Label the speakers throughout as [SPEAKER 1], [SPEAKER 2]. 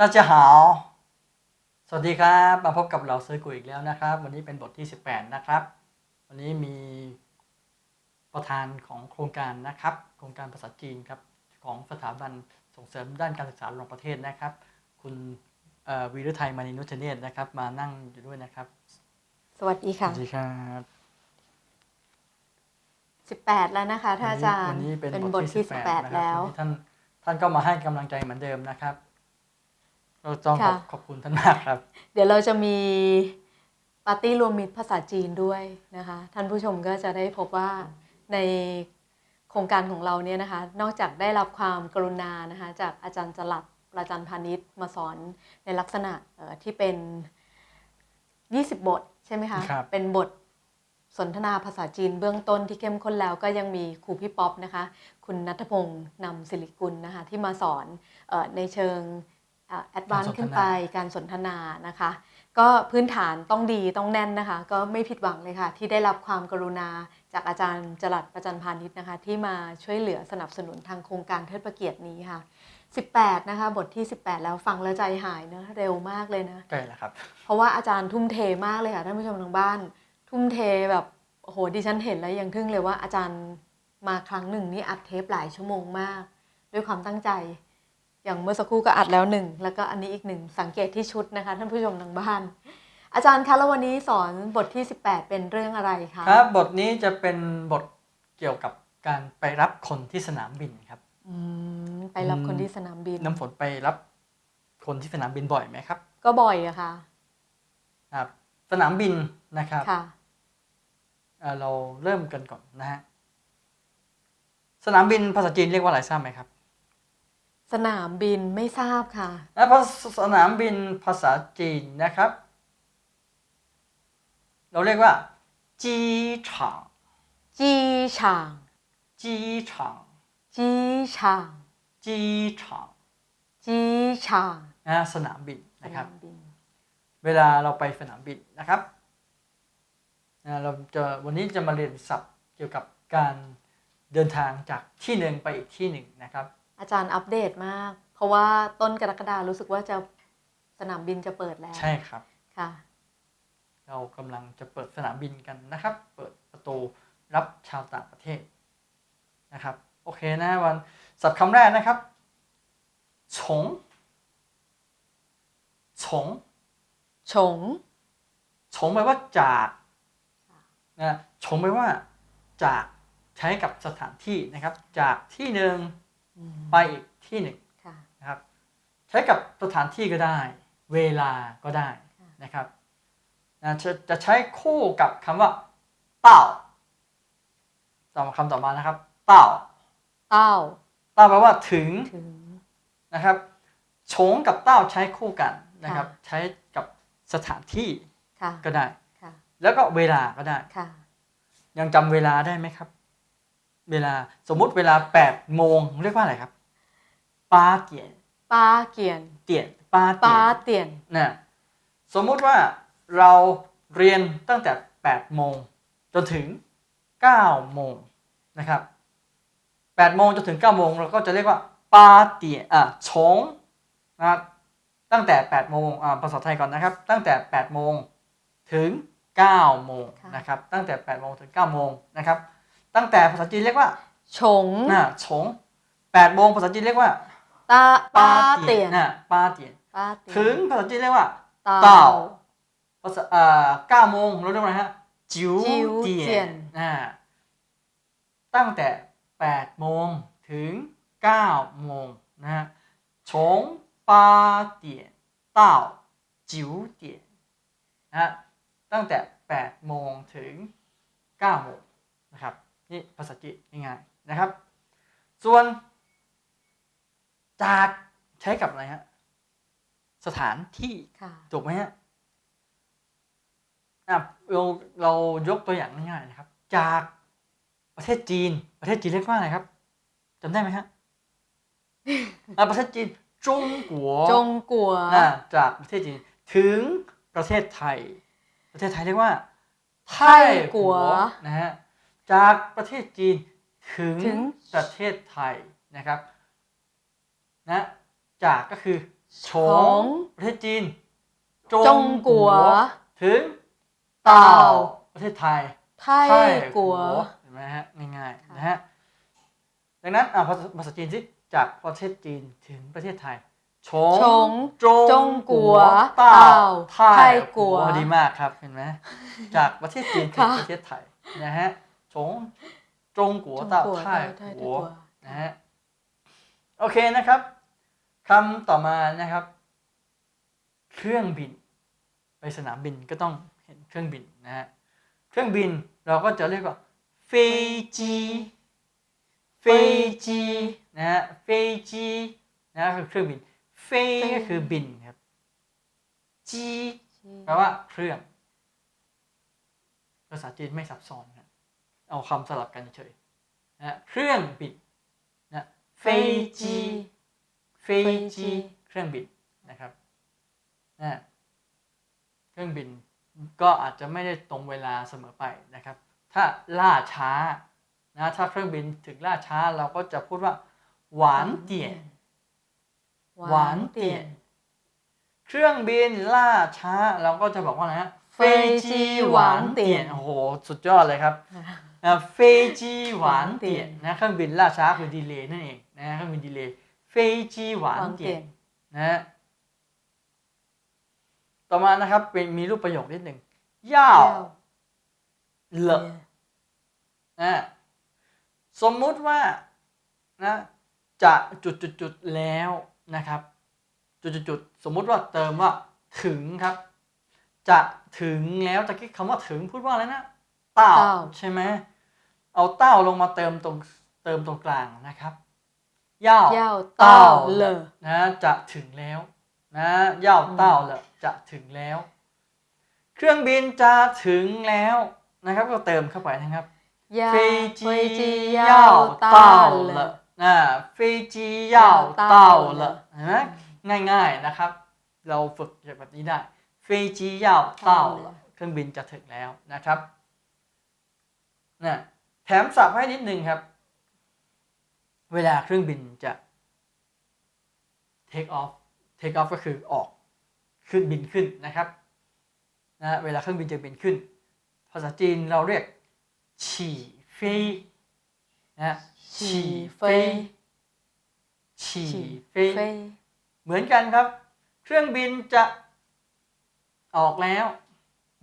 [SPEAKER 1] 大家好สวัสดีครับ มาพบกับเราเซอร์กุยอีกแล้วนะครับ วันนี้เป็นบทที่ 18 นะครับ วันนี้มีประธานของโครงการนะครับ โครงการภาษาจีนครับ ของสถาบันส่งเสริมด้านการศึกษาระดับประเทศนะครับ คุณเอ่อวีรไทยมานินุชเนตนะครับ มานั่งอยู่ด้วยนะครับ
[SPEAKER 2] สวัสดี
[SPEAKER 1] ส
[SPEAKER 2] ค่ะ
[SPEAKER 1] วัสดีครับ
[SPEAKER 2] 18 แล้วนะคะท่านอาจาร
[SPEAKER 1] วั
[SPEAKER 2] ย์
[SPEAKER 1] นี้เป็น
[SPEAKER 2] เป็น
[SPEAKER 1] บบ ท
[SPEAKER 2] ท
[SPEAKER 1] ที่
[SPEAKER 2] ที่
[SPEAKER 1] 18
[SPEAKER 2] 18
[SPEAKER 1] นะค
[SPEAKER 2] แล้
[SPEAKER 1] รับ
[SPEAKER 2] ว
[SPEAKER 1] วันนี้ท่านท่านก็มาให้กำลังใจเหมือนเดิมนะครับ เราต้องขอบ
[SPEAKER 2] ค่ะ
[SPEAKER 1] ขอบคุณท่านมากครับ
[SPEAKER 2] เดี๋ยวเราจะมีปาร์ตี้รวมมิตรภาษาจีนด้วยนะคะ ท่านผู้ชมก็จะได้พบว่าในโครงการของเราเนี่ยนะคะ นอกจากได้รับความกรุณานะคะจากอาจารย์จลัดอาจารย์พาณิชย์มาสอนในลักษณะเอ่อที่เป็น 20 บทใช่ไหมคะ
[SPEAKER 1] ครับ
[SPEAKER 2] เป็นบทสนทนาภาษาจีนเบื้องต้นที่เข้มข้นแล้วก็ยังมีครูพี่ป๊อปนะคะ คุณนัทพงศ์นำสิริกุลนะคะที่มาสอนเออในเชิง แอดวาน
[SPEAKER 1] การสนทนา
[SPEAKER 2] ขึ้นไปการสนทนานะคะ ก็พื้นฐานต้องดีต้องแน่นนะคะ ก็ไม่ผิดหวังเลยค่ะ ที่ได้รับความกรุณาจากอาจารย์จรัสประจันพาณิชย์นะคะ ที่มาช่วยเหลือสนับสนุนทางโครงการเทิดพระเกียรตินี้ค่ะ 18 นะคะ บทที่ 18 แล้วฟังแล้วใจหายเนอะเร็วมากเลยนะ
[SPEAKER 1] ใกล้แล้วครับ
[SPEAKER 2] เพราะว่าอาจารย์ทุ่มเทมากเลยค่ะท่านผู้ชมทางบ้าน ทุ่มเทแบบโอ้โหดิฉันเห็นแล้วยังทึ่งเลยว่าอาจารย์มาครั้งหนึ่งนี่อัดเทปหลายชั่วโมงมาก ด้วยความตั้งใจ อย่างเมื่อสักครู่ก็อัดแล้วหนึ่งแล้วก็อันนี้อีกหนึ่งสังเกตที่ชุดนะคะ ท่านผู้ชมทางบ้าน อาจารย์คะแล้ววันนี้สอนบทที่ 18 เป็นเรื่องอะไรคะ
[SPEAKER 1] ครับ บทนี้จะเป็นบทเกี่ยวกับการไปรับคนที่สนามบินครับ
[SPEAKER 2] อืมไปรับคนที่สนามบิน
[SPEAKER 1] น้ำฝนไปรับคนที่สนามบินบ่อยไหมครับ
[SPEAKER 2] ก็บ่อยอะค่ะ
[SPEAKER 1] ครับสนามบินนะครับ
[SPEAKER 2] ค่ะ
[SPEAKER 1] เอ่อเราเริ่มกันก่อนนะฮะสนามบินภาษาจีนเรียกว่าอะไรทราบไหมครับ
[SPEAKER 2] สนามบินไม่ทราบค่ะ
[SPEAKER 1] นะเพราะสนามบินภาษาจีนนะครับ เราเรียกว่าจีฉาง
[SPEAKER 2] จีช่าง
[SPEAKER 1] จีฉาง
[SPEAKER 2] จีช่าง
[SPEAKER 1] จีฉาง
[SPEAKER 2] จีช่าง
[SPEAKER 1] นะสนามบิน
[SPEAKER 2] ส
[SPEAKER 1] นะครับ
[SPEAKER 2] นามบิน
[SPEAKER 1] เวลาเราไปสนามบินนะครับนะเราจะวันนี้จะมาเรียนศัพท์เกี่ยวกับการเดินทางจากที่หนึ่งไปอีกที่หนึ่งนะครับ
[SPEAKER 2] อาจารย์อัปเดตมาก เพราะว่าต้นกรกฎารู้สึกว่าจะสนามบินจะเปิดแล้ว
[SPEAKER 1] ใช่ครับ
[SPEAKER 2] ค่ะ
[SPEAKER 1] เรากำลังจะเปิดสนามบินกันนะครับ เปิดประตูรับชาวต่างประเทศนะครับ โอเคนะวันศัพท์คำแรกนะครับฉงฉง
[SPEAKER 2] ฉง
[SPEAKER 1] ฉงแปลว่าจากนะฉงแปลว่า จากใช้กับสถานที่นะครับ จากที่หนึ่ง
[SPEAKER 2] อืม
[SPEAKER 1] ไปอีกที่หนึ่ง
[SPEAKER 2] ค่ะ
[SPEAKER 1] นะครับ ใช้กับสถานที่ก็ได้ เวลาก็ได้นะครับนะจะจะใช้คู่กับคำว่าเต้าต่อมาคำต่อมานะครับ เต้า
[SPEAKER 2] เต้า
[SPEAKER 1] เต้าแปลว่าถึง
[SPEAKER 2] ถึง
[SPEAKER 1] นะครับฉงกับเต้าใช้คู่กันนะครับ
[SPEAKER 2] ค่ะ
[SPEAKER 1] ใช้กับสถานที่
[SPEAKER 2] ค่ะ
[SPEAKER 1] ก็ได้
[SPEAKER 2] ค่ะ
[SPEAKER 1] แล้วก็เวลาก็ได้
[SPEAKER 2] ค่ะ
[SPEAKER 1] ยังจำเวลาได้ไหมครับ เวลาสมมุติเวลา8โมงเรียกว่าอะไรครับป้าเตียน
[SPEAKER 2] ป้าเกียน
[SPEAKER 1] เตียนป้าเตี
[SPEAKER 2] ป้าย
[SPEAKER 1] น
[SPEAKER 2] เตียน
[SPEAKER 1] นะสมมุติว่าเราเรียนตั้งแต่8โมงจนถึง9โมงนะครับ8โมงจนถึง9โมงเราก็จะเรียกว่าป้าเตียนอะชงนะครับตั้งแต่8โมงอ่าภาษาไทยก่อนนะครับ ตั้งแต่8โมงถึง9โมง
[SPEAKER 2] ค่ะ
[SPEAKER 1] นะครับตั้งแต่8โมงถึง9โมงนะครับ ตั้งแต่ภาษาจีนเรียกว่า
[SPEAKER 2] ชง
[SPEAKER 1] น่ะชงแปดโมงภาษาจีนเรียกว่า
[SPEAKER 2] ตาปาเตียน
[SPEAKER 1] น่ะปาเตียนถึงภาษาจีนเรียกว่า
[SPEAKER 2] เต่า
[SPEAKER 1] ภาษาเอ่อเก้าโมงเราเรียกว่าอะไรฮะจิ๋วเตี
[SPEAKER 2] ยน
[SPEAKER 1] น่ะตั้งแต่แปดโมงถึงเก้าโมงนะฮะชงปาเตียนเต่าจิ๋วเตียนนะตั้งแต่แปดโมงถึงเก้าโมงนะครับ นี่ภาษาจีนง่ายๆนะครับ ส่วน จากใช้กับอะไรฮะสถานที่
[SPEAKER 2] ค่ะ
[SPEAKER 1] ถูกไหมฮะอะเราเรายกตัวอย่างง่ายๆนะครับ จากประเทศจีน ประเทศจีนเรียกว่าอะไรครับจำได้ไหมฮะอะประเทศจีนจงกัว
[SPEAKER 2] จงกัว
[SPEAKER 1] อะจากประเทศจีนถึงประเทศไทย ประเทศไทยเรียกว่าไทยกัวนะฮะ จากประเทศจีนถึง
[SPEAKER 2] ถึง
[SPEAKER 1] ประเทศไทยนะครับนะจากก็คือฉ
[SPEAKER 2] ฉ
[SPEAKER 1] ง
[SPEAKER 2] ง
[SPEAKER 1] ประเทศจีน
[SPEAKER 2] จงกัว
[SPEAKER 1] ถึง
[SPEAKER 2] เต่า
[SPEAKER 1] เต่าประเทศไทย
[SPEAKER 2] ไทยกัว
[SPEAKER 1] เห็นไหมฮะง่ายๆนะฮะดังนั้นอะภาษาภาษาจีนสิจากประเทศจีนถึงประเทศไทยฉง
[SPEAKER 2] ฉง
[SPEAKER 1] จง
[SPEAKER 2] จงกัว
[SPEAKER 1] เต่า
[SPEAKER 2] เต่า
[SPEAKER 1] ไท
[SPEAKER 2] ไท
[SPEAKER 1] ย
[SPEAKER 2] ยกัว
[SPEAKER 1] โอ้ดีมากครับเห็นไหมจากประเทศจีนถึง
[SPEAKER 2] ค่ะ
[SPEAKER 1] ประเทศไทยนะฮะ ฉงจงกัว
[SPEAKER 2] จง
[SPEAKER 1] เต่า
[SPEAKER 2] กัว
[SPEAKER 1] ไทย
[SPEAKER 2] ไทย
[SPEAKER 1] กัว
[SPEAKER 2] กัว
[SPEAKER 1] นะฮะโอเคนะครับคำต่อมานะครับ เครื่องบิน ไปสนามบินก็ต้องเห็นเครื่องบินนะฮะเครื่องบินเราก็จะเรียกว่าเฟจีเฟจีนะฮะเฟจีนะคือเครื่องบินเฟก็คือบินครับจีแปลว่าเครื่อง ภาษาจีนไม่ซับซ้อนครับ เอาคำสลับกันเฉยๆนะฮะเครื่องบินนะเฟจีเฟจีเครื่องบินนะครับนะเครื่องบินก็อาจจะไม่ได้ตรงเวลาเสมอไปนะครับ ถ้าล่าช้านะถ้าเครื่องบินถึงล่าช้าเราก็จะพูดว่า หวานเตี่ยนหวานเตี่ยนเครื่องบินล่าช้าเราก็จะบอกว่าอะไรฮะ
[SPEAKER 2] เฟจีหวานเตี่ยน
[SPEAKER 1] โอ้โห สุดยอดเลยครับอ่าเฟจีหวานเตี่ยนนะเครื่องบินล่าช้าคือดีเลย์นั่นเองนะเครื่องบินดีเลย์เฟจีหวานเตี่ยนนะฮะต่อมานะครับเป็นมีรูปประโยคนิดหนึ่งย่าวเหลอนะสมมุติว่านะจะจุดจุดจุดๆๆแล้วนะครับ จุดจุดจุดๆๆสมมุติว่าเติมว่าถึงครับ จะ ถึงแล้วตะคิดคำว่าถึงพูดว่าอะไรนะเต้าใช่ไหมเอาเต้าลงมาเติมตรงเติมตรงกลางนะครับย่า
[SPEAKER 2] เต้าเลย
[SPEAKER 1] นะจะถึงแล้วนะย่าเต้าเลยจะถึงแล้ว เครื่องบินจะถึงแล้วนะครับ ก็เติมเข้าไปนะครับ
[SPEAKER 2] เฟจีย่าเต้าเล
[SPEAKER 1] ยนะเฟจีย่าเต้าเลยนะง่ายๆนะครับ เราฝึกแบบนี้ได้ ฟีจีเย่าเต้าเครื่องบินจะถึงแล้วนะครับนะแถมสับให้นิดนึงครับ เวลาเครื่องบินจะ take off take off ก็คือออกขึ้นบินขึ้นนะครับนะเวลาเครื่องบินจะบินขึ้น ภาษาจีนเราเรียกฉี่เฟยนะ
[SPEAKER 2] ฉี่เฟย
[SPEAKER 1] ฉี่เฟ
[SPEAKER 2] ย
[SPEAKER 1] เหมือนกันครับ เครื่องบินจะ ออกแล้ว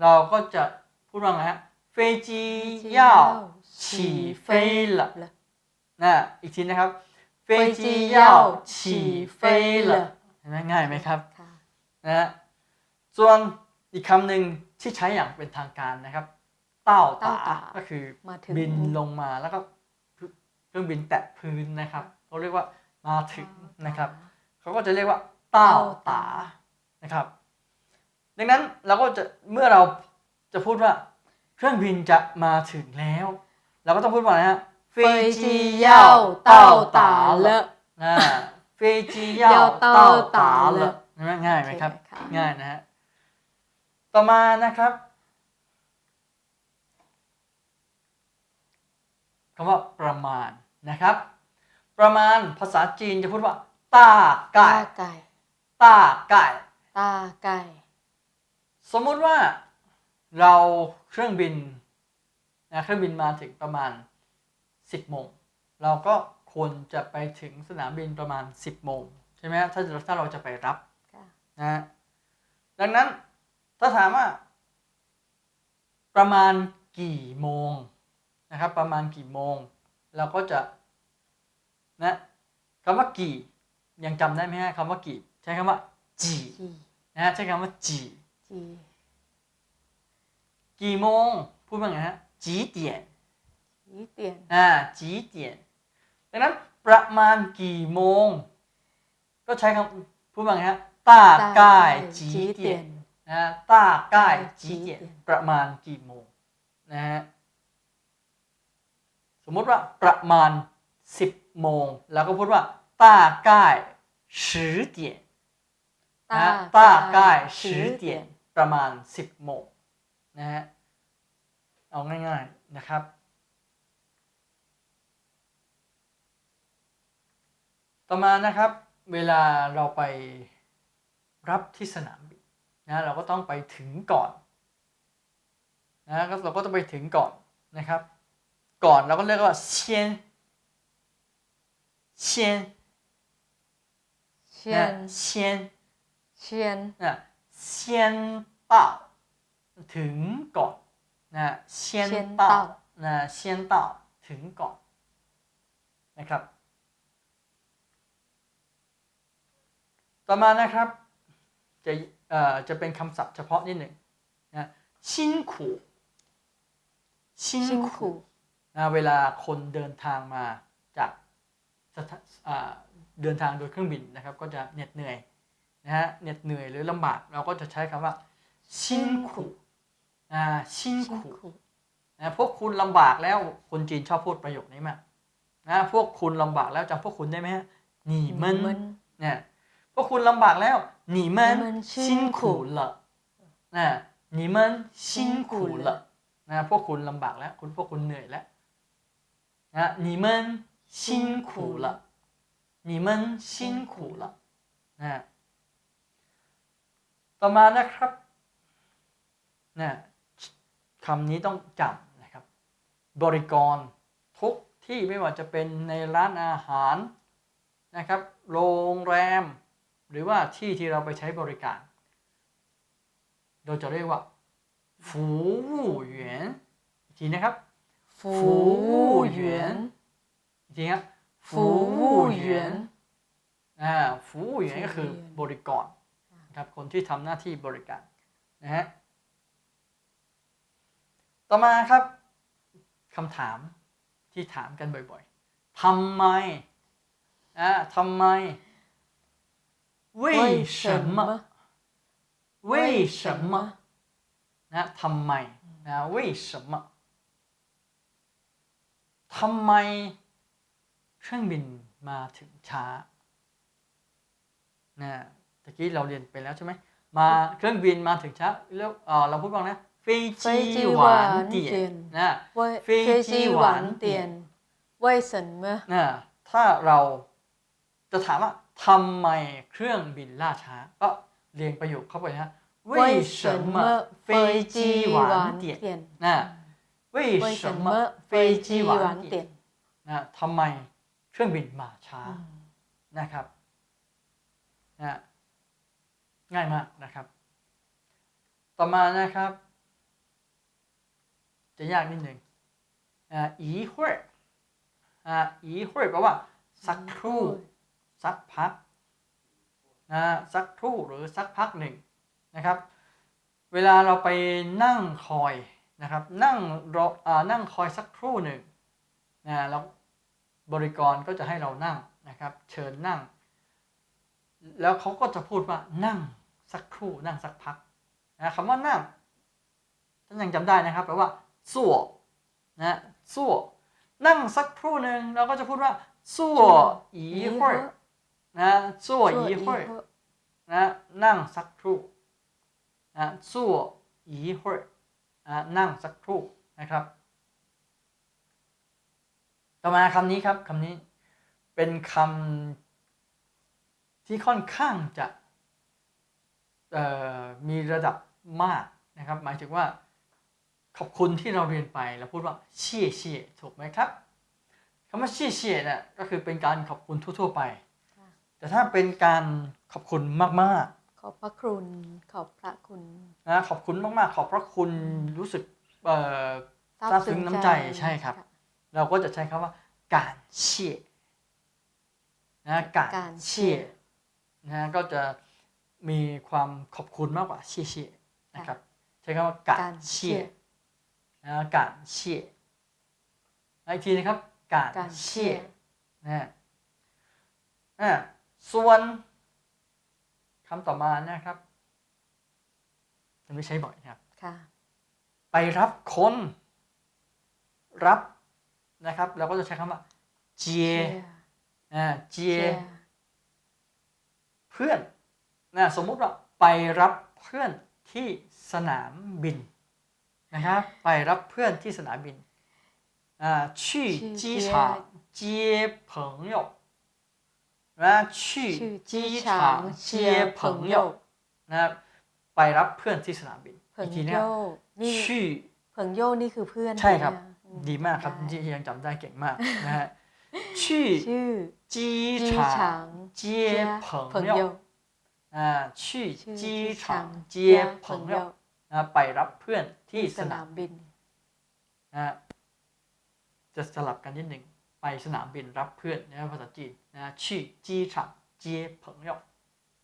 [SPEAKER 1] เราก็จะพูดว่าไงฮะเฟจีเย่าฉี่เฟยละนะอีกทีนะครับเฟจีเย่าฉี่เฟยละเห็นไหมง่ายไหมครับ
[SPEAKER 2] ค่ะ
[SPEAKER 1] นะฮะส่วนอีกคำหนึ่งที่ใช้อย่างเป็นทางการนะครับ เต้า
[SPEAKER 2] เต้า
[SPEAKER 1] ตา
[SPEAKER 2] ตา
[SPEAKER 1] ก็คือ
[SPEAKER 2] มาถึง
[SPEAKER 1] บินลงมาแล้วก็เครื่องบินแตะพื้นนะครับเขาเรียกว่ามาถึงนะครับเขาก็จะเรียกว่าเต้าตานะครับ ดังนั้นเราก็จะเมื่อเราจะพูดว่า เครื่องบินจะมาถึงแล้ว เราก็ต้องพูดว่าอะไรฮะ
[SPEAKER 2] เฟจีเย่าเต้าตาเลอ
[SPEAKER 1] นะเฟจีเย่า
[SPEAKER 2] เย่าเต้า
[SPEAKER 1] เต้าตา
[SPEAKER 2] ตา
[SPEAKER 1] เล
[SPEAKER 2] เล
[SPEAKER 1] ยง่ายไหมครับ
[SPEAKER 2] โอเคค่ะ
[SPEAKER 1] ง่ายนะฮะต่อมานะครับคำว่าประมาณนะครับ ประมาณภาษาจีนจะพูดว่าต้าไก่
[SPEAKER 2] ตาไก่
[SPEAKER 1] ต้าไก่
[SPEAKER 2] ตาไก่
[SPEAKER 1] สมมุติว่าเราเครื่องบินนะเครื่องบินมาถึงประมาณ 10โมงเราก็ควรจะไปถึงสนามบินประมาณ 10โมงใช่ไหมฮะถ้าถ้าเราจะไปรับ
[SPEAKER 2] ค่ะ
[SPEAKER 1] นะฮะดังนั้นถ้าถามว่า ประมาณกี่โมงนะครับ ประมาณกี่โมง เราก็จะนะคำว่ากี่ยังจำได้ไหมฮะคำว่ากี่ ใช้คำว่าจี
[SPEAKER 2] จี
[SPEAKER 1] นะฮะใช้คำว่าจี
[SPEAKER 2] จี
[SPEAKER 1] กี่โมง พูดว่าไงฮะจีเตียน
[SPEAKER 2] จีเตียน
[SPEAKER 1] อ่าจีเตียนดังนั้นประมาณกี่โมง ก็ใช้คำพูดว่าไงฮะต้ากายจีเตียนนะต้ากายจีเตียนประมาณกี่โมงนะฮะสมมติว่าประมาณสิบโมง แล้วก็พูดว่าต้ากายสิเตียนนะต้ากายสิเตียน ประมาณ 10โมงนะฮะเอาง่ายๆนะครับ ต่อมานะครับเวลาเราไปรับที่สนามบินนะเราก็ต้องไปถึงก่อนนะก็เราก็ต้องไปถึงก่อนนะครับ ก่อนเราก็เรียกว่าเชียนเชียน
[SPEAKER 2] เชีย
[SPEAKER 1] นะ
[SPEAKER 2] น
[SPEAKER 1] เชียน
[SPEAKER 2] เชียน
[SPEAKER 1] นะ เชียนเต้าถึงก่อนนะเชียนเต้านะเชียนเต้าถึงก่อนนะครับ ต่อมานะครับ จะเอ่อจะเป็นคำศัพท์เฉพาะนิดหนึ่งนะชินขู่ชิ
[SPEAKER 2] ชิ
[SPEAKER 1] น
[SPEAKER 2] ง
[SPEAKER 1] ขู่
[SPEAKER 2] ขู่
[SPEAKER 1] นะเวลาคนเดินทางมาจากสถาอ่าเดินทางโดยเครื่องบินนะครับ ก็จะเหน็ดเหนื่อย นะฮะเหน็ดเหนื่อยหรือลำบากเราก็จะใช้คำว่าชินขู่นะชินขู่นะพวกคุณลำบากแล้วคนจีนชอบพูดประโยคนี้มากนะพวกคุณลำบากแล้วจำพวกคุณได้ไหมฮะหนีมันเนี่ยพวกคุณลำบากแล้วหนีมันชินขู่ละนะหนีมันชินขู่ละนะพวกคุณลำบากแล้ว คุณพวกคุณเหนื่อยแล้วนะหนีมันชินขู่ละหนีมันชินขู่ละนะ ต่อมานะครับนะคำนี้ต้องจำนะครับ บริกรทุกที่ไม่ว่าจะเป็นในร้านอาหารนะครับ โรงแรม หรือว่าที่ที่เราไปใช้บริการ เราจะเรียกว่าฟูวู่เหวียนอีกทีนะครับ
[SPEAKER 2] ฟูวู่เหวียน
[SPEAKER 1] อีกทีครับฟูวู่เหวียนอ่า
[SPEAKER 2] ฟูวู่เหวียนก็คือ
[SPEAKER 1] บริกร นะครับคนที่ทำหน้าที่บริการนะฮะต่อมาครับคำถามที่ถามกันบ่อยๆทำไมอ่าทำไม为什么为什么นะทำไมนะ为什么ทำไมเครื่องบินมาถึงช้านะ ตะกี้เราเรียนไปแล้วใช่ไหมมาเครื่องบินมาถึงช้าแล้วเอ่อเราพูดว่าไงนะ飞
[SPEAKER 2] 飞
[SPEAKER 1] 机
[SPEAKER 2] 机
[SPEAKER 1] 晚
[SPEAKER 2] 晚
[SPEAKER 1] 点
[SPEAKER 2] 点
[SPEAKER 1] นะ
[SPEAKER 2] 为
[SPEAKER 1] 飞
[SPEAKER 2] 飞
[SPEAKER 1] 机
[SPEAKER 2] 机
[SPEAKER 1] 晚
[SPEAKER 2] 晚
[SPEAKER 1] 点
[SPEAKER 2] 点为什么
[SPEAKER 1] นะถ้าเราจะถามว่าทำไมเครื่องบินล่าช้า ก็เรียงประโยคเข้าไปนะ为什么飞机晚点
[SPEAKER 2] 点
[SPEAKER 1] นะ为
[SPEAKER 2] 为
[SPEAKER 1] 什
[SPEAKER 2] 什
[SPEAKER 1] 么
[SPEAKER 2] 么
[SPEAKER 1] 飞
[SPEAKER 2] 飞
[SPEAKER 1] 机
[SPEAKER 2] 机
[SPEAKER 1] 晚
[SPEAKER 2] 晚
[SPEAKER 1] 点
[SPEAKER 2] 点
[SPEAKER 1] นะทำไมเครื่องบินมาช้านะครับนะ ง่ายมากนะครับ ต่อมานะครับ จะยากนิดหนึ่งอ่าอีเว่ยอ่าอีเว่ยแปลว่า สักครู่ สักพักนะสักครู่หรือสักพักหนึ่งนะครับ เวลาเราไปนั่งคอยนะครับ นั่งรออ่านั่งคอยสักครู่หนึ่งนะแล้วบริกรก็จะให้เรานั่งนะครับ เชิญนั่ง แล้วเขาก็จะพูดว่านั่ง สักครู่นั่งสักพักนะคำว่านั่งท่านยังจำได้นะครับแปลว่าสั่วนะสั่วนั่งสักครู่หนึ่งเราก็จะพูดว่าสั่วอีเฮ่ยนะสั่วอีเฮ่ยนะนั่งสักครู่นะสั่วอีเฮ่ยนะนั่งสักครู่นะครับ ต่อมาคำนี้ครับคำนี้เป็นคำที่ค่อนข้างจะ มีระดับมากนะครับ หมายถึงว่า ขอบคุณที่เราเรียนไปเราพูดว่าเชี่ยเชี่ยถูกไหมครับคำว่าเชี่ยเชี่ยเนี่ยก็คือเป็นการขอบคุณทั่ว ๆ ไป แต่ถ้าเป็นการขอบคุณมาก
[SPEAKER 2] ขอบพระคุณขอบพระคุณ
[SPEAKER 1] ๆนะขอบคุณมากๆ ขอบพระคุณรู้สึกเอ่อซาบซึ้งน้ำใจใช่ครับ เราก็จะใช้คำว่าการเชี่ยนะการ
[SPEAKER 2] การ
[SPEAKER 1] เชี่ย
[SPEAKER 2] เชี่ย
[SPEAKER 1] นะก็จะ มีความขอบคุณมากกว่าเชี่ยเชี่ยนะครับใช้คำว่าการ
[SPEAKER 2] การ
[SPEAKER 1] เชี่ย
[SPEAKER 2] เชี่ย
[SPEAKER 1] นะการเชี่ยอีกทีนะครับการ
[SPEAKER 2] การ
[SPEAKER 1] เชี่
[SPEAKER 2] เชี่
[SPEAKER 1] ย
[SPEAKER 2] ย
[SPEAKER 1] นะอะส่วนคำต่อมานะครับจะไม่ใช้บ่อยนะครับ
[SPEAKER 2] ค่ะ
[SPEAKER 1] ไปรับคนรับนะครับเราก็จะใช้คำว่าเจีย
[SPEAKER 2] เชีย
[SPEAKER 1] อ่าเจีย
[SPEAKER 2] เชีย
[SPEAKER 1] เพื่อน นะสมมุติว่าไปรับเพื่อนที่สนามบินนะครับ ไปรับเพื่อนที่สนามบินอ่า去机场接朋友นะ去
[SPEAKER 2] 去
[SPEAKER 1] 机
[SPEAKER 2] 机
[SPEAKER 1] 场
[SPEAKER 2] 场
[SPEAKER 1] 接
[SPEAKER 2] 接
[SPEAKER 1] 朋
[SPEAKER 2] 朋
[SPEAKER 1] 友
[SPEAKER 2] 友
[SPEAKER 1] นะครับไปรับเพื่อนที่สนามบิน
[SPEAKER 2] เผิ
[SPEAKER 1] อี
[SPEAKER 2] ง
[SPEAKER 1] กที
[SPEAKER 2] โย
[SPEAKER 1] นะครับ
[SPEAKER 2] นี่
[SPEAKER 1] ชื่อ
[SPEAKER 2] เผิงโยนี่คือเพื่อน
[SPEAKER 1] ใช่ครับ
[SPEAKER 2] ไหมะอืม
[SPEAKER 1] ดีมากครับ
[SPEAKER 2] ได้
[SPEAKER 1] ที่ยังจำได้เก่งมากนะฮะชื่อ
[SPEAKER 2] ชื่อ
[SPEAKER 1] 机
[SPEAKER 2] 机
[SPEAKER 1] 场
[SPEAKER 2] 场
[SPEAKER 1] 接朋
[SPEAKER 2] 朋
[SPEAKER 1] 友
[SPEAKER 2] 友
[SPEAKER 1] อ่าชื่อไปรับเพื่อนที่สนา
[SPEAKER 2] มบิน
[SPEAKER 1] นะจะสลับกันนิดหนึ่งไปสนามบินรับเพื่อนนะภาษาจีนนะชื่อจีฉังเจียผงเล่า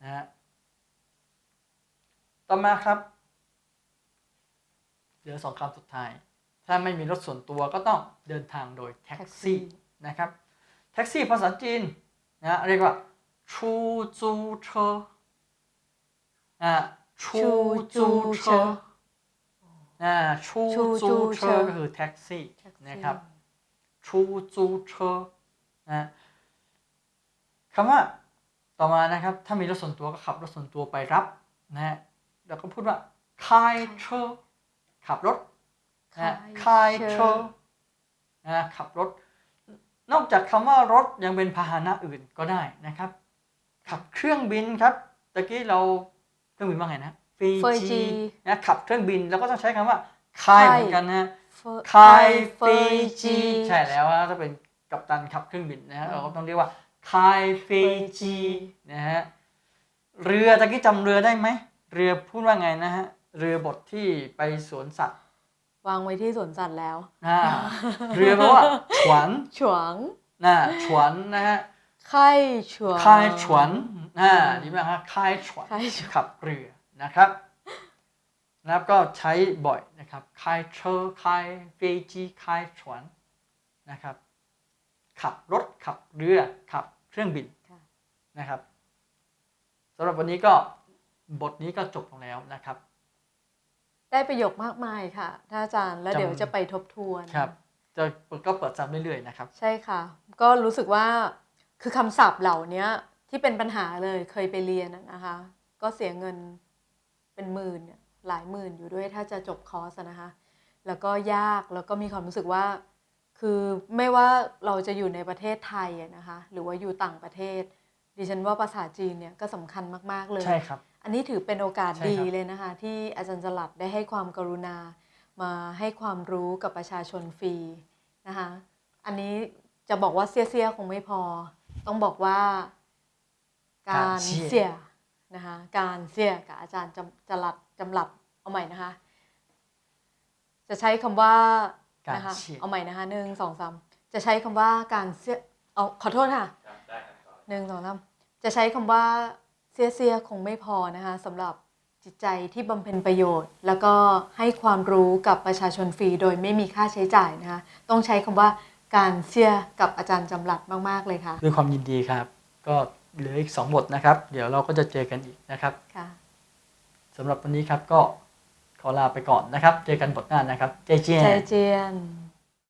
[SPEAKER 1] นะฮะต่อมาครับเหลือสองคำสุดท้าย ถ้าไม่มีรถส่วนตัวก็ต้องเดินทางโดยแท็ก
[SPEAKER 2] ซี่
[SPEAKER 1] นะครับ แท็กซี่ภาษาจีนนะเรียกว่า出租车 อ่าชูจูเชออ่าชูจูเชอก็คือแท็กซี่
[SPEAKER 2] แท็กซี่
[SPEAKER 1] นะครับชูจูเชอนะคำว่าต่อมานะครับ ถ้ามีรถส่วนตัวก็ขับรถส่วนตัวไปรับนะฮะแล้วก็พูดว่าคายเชอขับรถนะคายเชอนะขับรถ นอกจากคำว่ารถยังเป็นพาหนะอื่นก็ได้นะครับ ขับเครื่องบินครับตะกี้เรา เครื่องบินว่าไงนะฟี
[SPEAKER 2] เฟยจี
[SPEAKER 1] นะขับเครื่องบินแล้วก็ต้องใช้คำว่าคาย
[SPEAKER 2] คาย
[SPEAKER 1] เหมือนกันนะ
[SPEAKER 2] เฟอ
[SPEAKER 1] คายเฟ
[SPEAKER 2] ย
[SPEAKER 1] จีใช่แล้วนะถ้าเป็นกัปตันขับเครื่องบินนะฮะเราก็ต้องเรียกว่าคายเฟจีนะฮะเรือตะกี้จำเรือได้ไหมเรือพูดว่าไงนะฮะเรือบทที่ไปสวนสัตว์
[SPEAKER 2] วางไว้ที่สวนสัตว์แล้ว
[SPEAKER 1] อ่าเรือแปลว่าฉวน
[SPEAKER 2] ฉวง
[SPEAKER 1] นะฉวนนะฮะ
[SPEAKER 2] ไข่ฉวง
[SPEAKER 1] คายฉวนอ่าดีมากครับคายฉวน
[SPEAKER 2] ไข่ฉวง
[SPEAKER 1] ขับเรือนะครับนะครับก็ใช้บ่อยนะครับคายเชอร์คายเฟจีคายฉวนนะครับ ขับรถขับเรือขับเครื่องบิน
[SPEAKER 2] ค่ะ
[SPEAKER 1] นะครับสำหรับวันนี้ก็บทนี้ก็จบลงแล้วนะครับ
[SPEAKER 2] ได้ประโยคมากมายค่ะท่านอาจารย์แล้ว
[SPEAKER 1] จำ
[SPEAKER 2] เดี๋ยวจะไปทบทวน
[SPEAKER 1] ครับจะก็เปิดซ้ำเรื่อยๆนะครับ
[SPEAKER 2] ใช่ค่ะ ก็รู้สึกว่า คือคำศัพท์เหล่านี้ที่เป็นปัญหาเลยเคยไปเรียนอะนะคะ ก็เสียเงินเป็นหมื่นเนี่ยหลายหมื่นอยู่ด้วยถ้าจะจบคอร์สอะนะคะแล้วก็ยากแล้วก็มีความรู้สึกว่า คือไม่ว่าเราจะอยู่ในประเทศไทยอะนะคะ หรือว่าอยู่ต่างประเทศ ดิฉันว่าภาษาจีนเนี่ยก็สำคัญมาก ๆ เลย
[SPEAKER 1] ใช่ครับ
[SPEAKER 2] อันนี้ถือเป็นโอกาส
[SPEAKER 1] ใช่ครับ
[SPEAKER 2] ดีเลยนะคะ ที่อาจารย์จลัดได้ให้ความกรุณา มาให้ความรู้กับประชาชนฟรีนะคะ อันนี้จะบอกว่าเสียเสียๆคงไม่พอ ต้องบอกว่า การเสียนะคะ การเสียกับอาจารย์จำจลัดจำหลัดเอาใหม่นะคะ จะใช้คำว่า
[SPEAKER 1] การ
[SPEAKER 2] นะคะ
[SPEAKER 1] เสีย
[SPEAKER 2] เอาใหม่นะคะหนึ่งสองสามจะใช้คำว่าการเสียเอาขอโทษค่ะหนึ่งสองสามจะใช้คำว่าเสียเสียๆคงไม่พอนะคะสำหรับจิตใจที่บำเพ็ญประโยชน์ แล้วก็ให้ความรู้กับประชาชนฟรีโดยไม่มีค่าใช้จ่ายนะคะต้องใช้คำว่า การเสียกับอาจารย์จำหลัดมาก ๆ เลยค่ะ
[SPEAKER 1] ด้วยความยินดีครับ ก็เหลืออีกสองบทนะครับ เดี๋ยวเราก็จะเจอกันอีกนะครับ
[SPEAKER 2] ค่ะ
[SPEAKER 1] สำหรับวันนี้ครับก็ขอลาไปก่อนนะครับ เจอกันบทหน้านะครับ เจเจียน
[SPEAKER 2] ใจเจียน